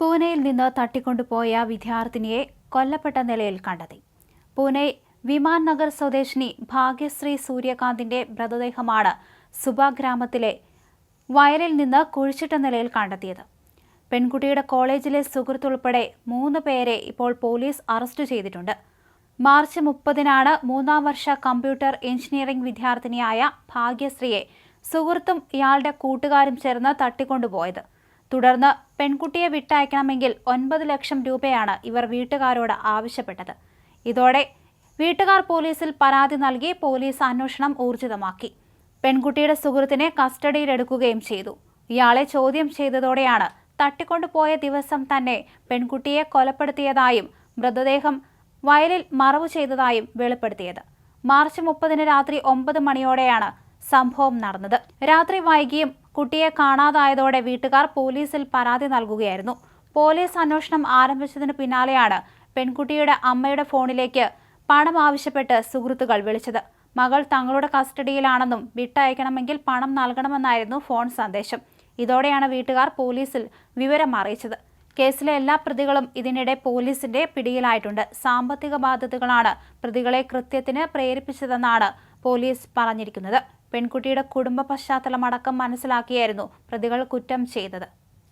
പൂനെയിൽ നിന്ന് തട്ടിക്കൊണ്ടുപോയ വിദ്യാർത്ഥിനിയെ കൊല്ലപ്പെട്ട നിലയിൽ കണ്ടെത്തി. പൂനെ വിമാൻ നഗർ സ്വദേശിനി ഭാഗ്യശ്രീ സൂര്യകാന്തിന്റെ മൃതദേഹമാണ് സുബ ഗ്രാമത്തിലെ വയലിൽ നിന്ന് കുഴിച്ചിട്ട നിലയിൽ കണ്ടെത്തിയത്. പെൺകുട്ടിയുടെ കോളേജിലെ സുഹൃത്തുൾപ്പെടെ മൂന്ന് പേരെ ഇപ്പോൾ പോലീസ് അറസ്റ്റ് ചെയ്തിട്ടുണ്ട്. മാർച്ച് മുപ്പതിനാണ് മൂന്നാം വർഷ കമ്പ്യൂട്ടർ എഞ്ചിനീയറിംഗ് വിദ്യാർത്ഥിനിയായ ഭാഗ്യശ്രീയെ സുഹൃത്തും ഇയാളുടെ കൂട്ടുകാരും ചേർന്ന് തട്ടിക്കൊണ്ടുപോയത്. തുടർന്ന് പെൺകുട്ടിയെ വിട്ടയക്കണമെങ്കിൽ ഒൻപത് ലക്ഷം രൂപയാണ് ഇവർ വീട്ടുകാരോട് ആവശ്യപ്പെട്ടത്. ഇതോടെ വീട്ടുകാർ പോലീസിൽ പരാതി നൽകി പോലീസ് അന്വേഷണം ഊർജിതമാക്കി. പെൺകുട്ടിയുടെ സുഹൃത്തിനെ കസ്റ്റഡിയിലെടുക്കുകയും ചെയ്തു. ഇയാളെ ചോദ്യം ചെയ്തതോടെയാണ് തട്ടിക്കൊണ്ടുപോയ ദിവസം തന്നെ പെൺകുട്ടിയെ കൊലപ്പെടുത്തിയതായും മൃതദേഹം വയലിൽ മറവു ചെയ്തതായും വെളിപ്പെടുത്തിയത്. മാർച്ച് മുപ്പതിന് രാത്രി ഒമ്പത് മണിയോടെയാണ് സംഭവം നടന്നത്. രാത്രി വൈകിയും കുട്ടിയെ കാണാതായതോടെ വീട്ടുകാർ പോലീസിൽ പരാതി നൽകുകയായിരുന്നു. പോലീസ് അന്വേഷണം ആരംഭിച്ചതിനു പിന്നാലെയാണ് പെൺകുട്ടിയുടെ അമ്മയുടെ ഫോണിലേക്ക് പണം ആവശ്യപ്പെട്ട് സുഹൃത്തുക്കൾ വിളിച്ചത്. മകൾ തങ്ങളുടെ കസ്റ്റഡിയിലാണെന്നും വിട്ടയക്കണമെങ്കിൽ പണം നൽകണമെന്നായിരുന്നു ഫോൺ സന്ദേശം. ഇതോടെയാണ് വീട്ടുകാർ പോലീസിൽ വിവരം അറിയിച്ചത്. കേസിലെ എല്ലാ പ്രതികളും ഇതിനിടെ പോലീസിന്റെ പിടിയിലായിട്ടുണ്ട്. സാമ്പത്തിക ബാധ്യതകളാണ് പ്രതികളെ കൃത്യത്തിന് പ്രേരിപ്പിച്ചതെന്നാണ് പോലീസ് പറഞ്ഞിരിക്കുന്നത്. പെൺകുട്ടിയുടെ കുടുംബ പശ്ചാത്തലമടക്കം മനസ്സിലാക്കിയായിരുന്നു പ്രതികൾ കുറ്റം ചെയ്തത്